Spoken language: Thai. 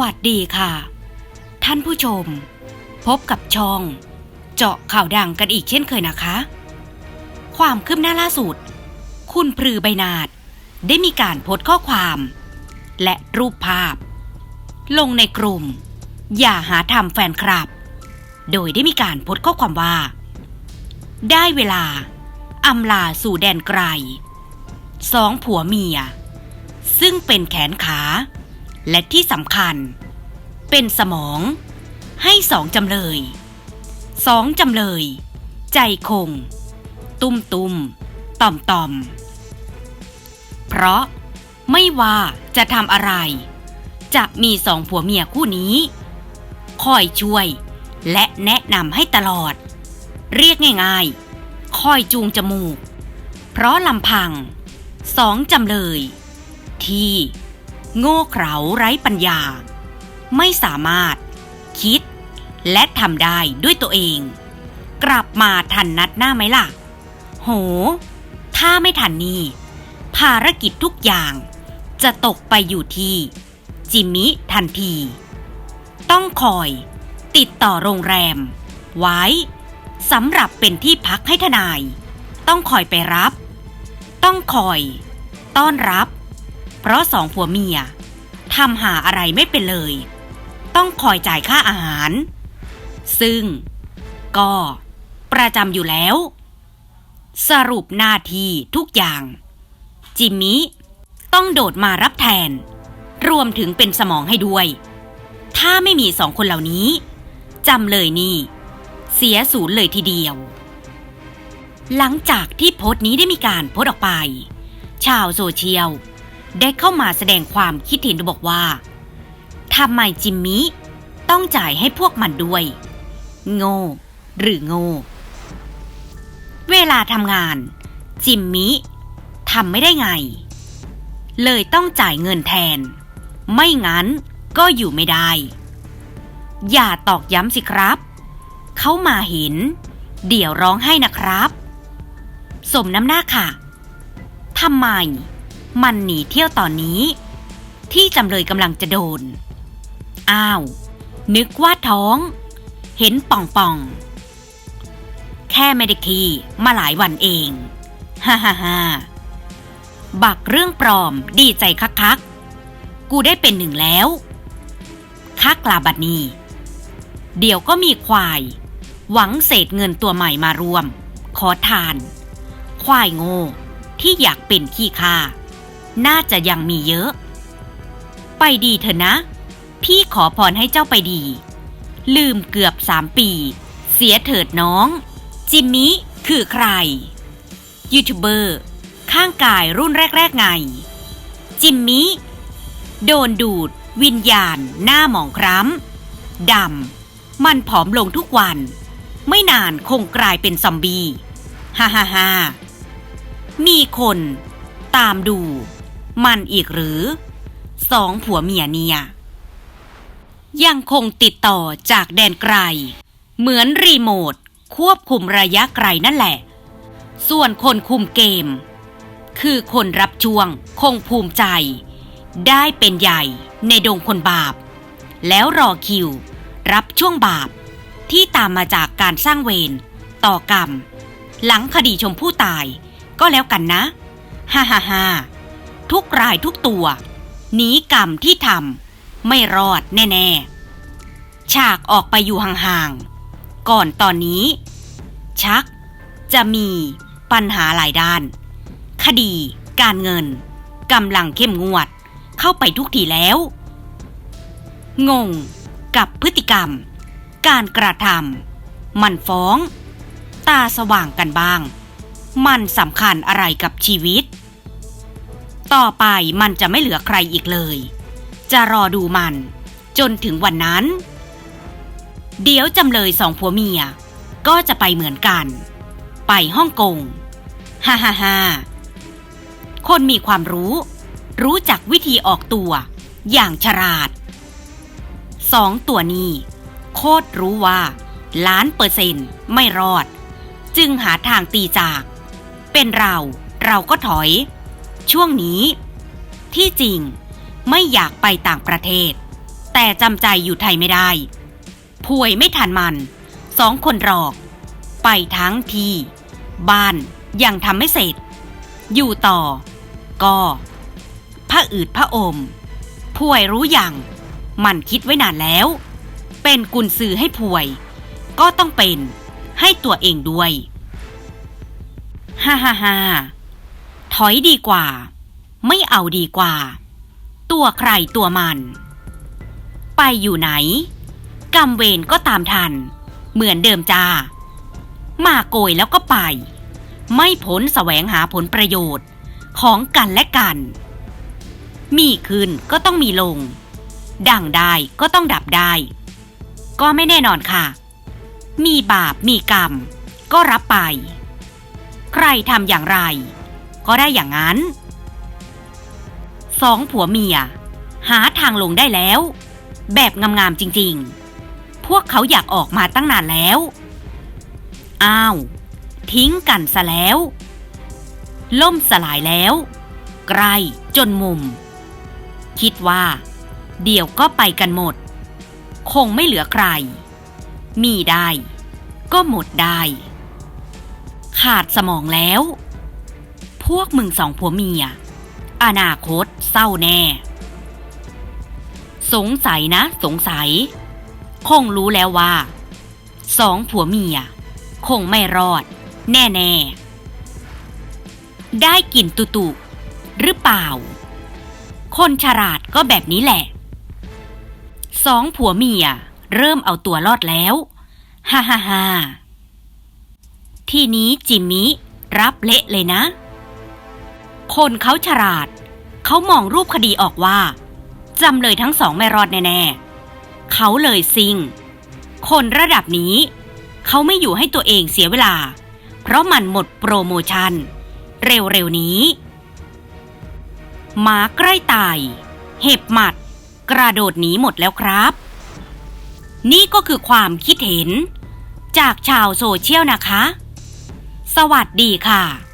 วัสดีค่ะ ท่านผู้ชม พบกับช่อง เจาะข่าวดังกันอีกเช่นเคยนะคะ ความคืบหน้าล่าสุด คุณพรือใบนาดได้มีการโพสต์ข้อความ และรูปภาพ ลงในกลุ่ม อย่าหาทำแฟนคลับ โดยได้มีการโพสต์ข้อความว่า ได้เวลาอำลาสู่แดนไกลสองผัวเมีย ซึ่งเป็นแขนขา และที่สำคัญ เป็นสมอง ให้สองจำเลยสองจำเลย ใจคง ตุ้มตุมต่อมต่อม เพราะไม่ว่าจะทำอะไร จะมีสองผัวเมียคู่นี้ คอยช่วยและแนะนำให้ตลอด เรียกง่ายๆ คอยจูงจมูก เพราะลำพังสองจำเลย ที่ โง่เขลาไร้ปัญญา ไม่สามารถ คิด และทำได้ด้วยตัวเอง กลับมาทันนัดหน้าไหมล่ะ โห ถ้าไม่ทันนี่ ภารกิจทุกอย่าง จะตกไปอยู่ที่ จิมมิทันที ต้องคอย ติดต่อโรงแรม ไว้สำหรับเป็นที่พักให้ทนาย ต้องคอยไปรับ ต้องคอย ต้อนรับ เพราะสองผัวเมียทำหาอะไรไม่เป็นเลย ต้องคอยจ่ายค่าอาหาร ซึ่งก็ประจำอยู่แล้ว สรุปหน้าที่ทุกอย่าง จิมมี่ต้องโดดมารับแทน รวมถึงเป็นสมองให้ด้วย ถ้าไม่มีสองคนเหล่านี้จำเลยนี่ เสียศูนย์เลยทีเดียว หลังจากที่โพสต์นี้ได้มีการโพสต์ออกไป ชาวโซเชียล ได้เข้ามาแสดงความคิดเห็นบอกว่าทำไมจิมมี่ต้องจ่ายให้พวกมันด้วย โง่ หรือโง่ เวลาทำงาน จิมมี่ทำไม่ได้ไง เลยต้องจ่ายเงินแทน ไม่งั้นก็อยู่ไม่ได้ อย่าตอกย้ำสิครับ เขามาเห็น เดี๋ยวร้องให้นะครับ สมน้ำหน้าค่ะทำไม มันหนีเที่ยวตอนนี้ ที่จำเลยกำลังจะโดน อ้าว นึกว่าท้อง เห็นป่องป่องๆแค่ไม่ได้ขี่มาหลายวันเอง ฮ่าฮ่าฮ่าบักเรื่องปลอมดีใจคักคักๆกูได้เป็นหนึ่งแล้ว คักลาบัดนีเดี๋ยวก็มีควาย หวังเศษเงินตัวใหม่มารวม ขอทาน ควายโง่ที่อยากเป็นขี้ข้า น่าจะยังมีเยอะ ไปดีเถอะนะ พี่ขอพรให้เจ้าไปดี ลืมเกือบสามปี เสียเถิดน้อง จิมมี่คือใคร ยูทูบเบอร์ ข้างกายรุ่นแรก ๆ ไง จิมมี่โดนดูด วิญญาณ หน้าหมองคล้ำดำ มันผอมลงทุกวัน ไม่นานคงกลายเป็นซอมบี้ ฮ่าฮ่าฮ่ามีคน ตามดู มันอีกหรือสองผัวเมียเนี่ยยังคงติดต่อจากแดนไกล เหมือนรีโมท ควบคุมระยะไกลนั่นแหละ ส่วนคนคุมเกม คือคนรับช่วงคงภูมิใจ ได้เป็นใหญ่ในดงคนบาป แล้วรอคิว รับช่วงบาป ที่ตามมาจากการสร้างเวรต่อกรรม หลังคดีชมพู่ตายก็แล้วกันนะ ฮ่าฮ่าฮ่า ทุกรายทุกตัวหนีกรรมที่ทำไม่รอดแน่ ๆ ฉากออกไปอยู่ห่างๆ ก่อนตอนนี้ ชักจะมีปัญหาหลายด้าน คดี การเงินกำลังเข้มงวดเข้าไปทุกทีแล้ว งงกับพฤติกรรม การกระทำมันฟ้อง ตาสว่างกันบ้าง มันสำคัญอะไรกับชีวิต ต่อไปมันจะไม่เหลือใครอีกเลย จะรอดูมัน จนถึงวันนั้น เดี๋ยวจำเลยสองผัวเมีย ก็จะไปเหมือนกัน ไปฮ่องกงฮ่าฮ่าฮ่าคนมีความรู้ รู้จักวิธีออกตัว อย่างฉลาดสองตัวนี้ โคตรรู้ว่า ล้านเปอร์เซ็นต์ไม่รอด จึงหาทางตีจาก เป็นเราเราก็ถอย ช่วงนี้ ที่จริงไม่อยากไปต่างประเทศ แต่จำใจอยู่ไทยไม่ได้ป่วยไม่ทันมัน สองคนรอก ไปทั้งทีบ้านยังทำไม่เสร็จ อยู่ต่อ ก็พระอืดพระอมป่วยรู้อย่าง มันคิดไว้นานแล้ว เป็นกุญสือให้ป่วย ก็ต้องเป็นให้ตัวเองด้วย ฮ่าฮ่าฮ่า ถอยดีกว่า ไม่เอาดีกว่า ตัวใครตัวมัน ไปอยู่ไหนกรรมเวรก็ตามทัน เหมือนเดิมจ้า มาโกยแล้วก็ไป ไม่พ้นแสวงหาผลประโยชน์ของกันและกัน มีขึ้นก็ต้องมีลง ดังได้ก็ต้องดับได้ ก็ไม่แน่นอนค่ะ มีบาปมีกรรม ก็รับไป ใครทำอย่างไร ก็ได้อย่างนั้นสองผัวเมีย หาทางลงได้แล้ว แบบงามๆจริงๆ พวกเขาอยากออกมาตั้งนานแล้ว อ้าว ทิ้งกันซะแล้ว ล่มสลายแล้วใกลจนมุม คิดว่า เดี๋ยวก็ไปกันหมด คงไม่เหลือใคร มีได้ ก็หมดได้ ขาดสมองแล้ว พวกมึงสองผัวเมีย อนาคตเศร้าแน่ สงสัยนะ สงสัย คงรู้แล้วว่า สองผัวเมีย คงไม่รอด แน่ๆได้กลิ่นตุตุหรือเปล่า คนฉลาดก็แบบนี้แหละ สองผัวเมีย เริ่มเอาตัวรอดแล้วฮ่าฮ่าฮ่าทีนี้จิมมี่รับเละเลยนะ คนเขาฉลาด เขามองรูปคดีออกว่าจำเลยทั้งสองไม่รอดแน่ๆ เขาเลยซิง คนระดับนี้ เขาไม่อยู่ให้ตัวเองเสียเวลา เพราะมันหมดโปรโมชั่น เร็วๆนี้ หมาใกล้ตาย เห็บหมัด กระโดดหนีหมดแล้วครับ นี่ก็คือความคิดเห็น จากชาวโซเชียลนะคะ สวัสดีค่ะ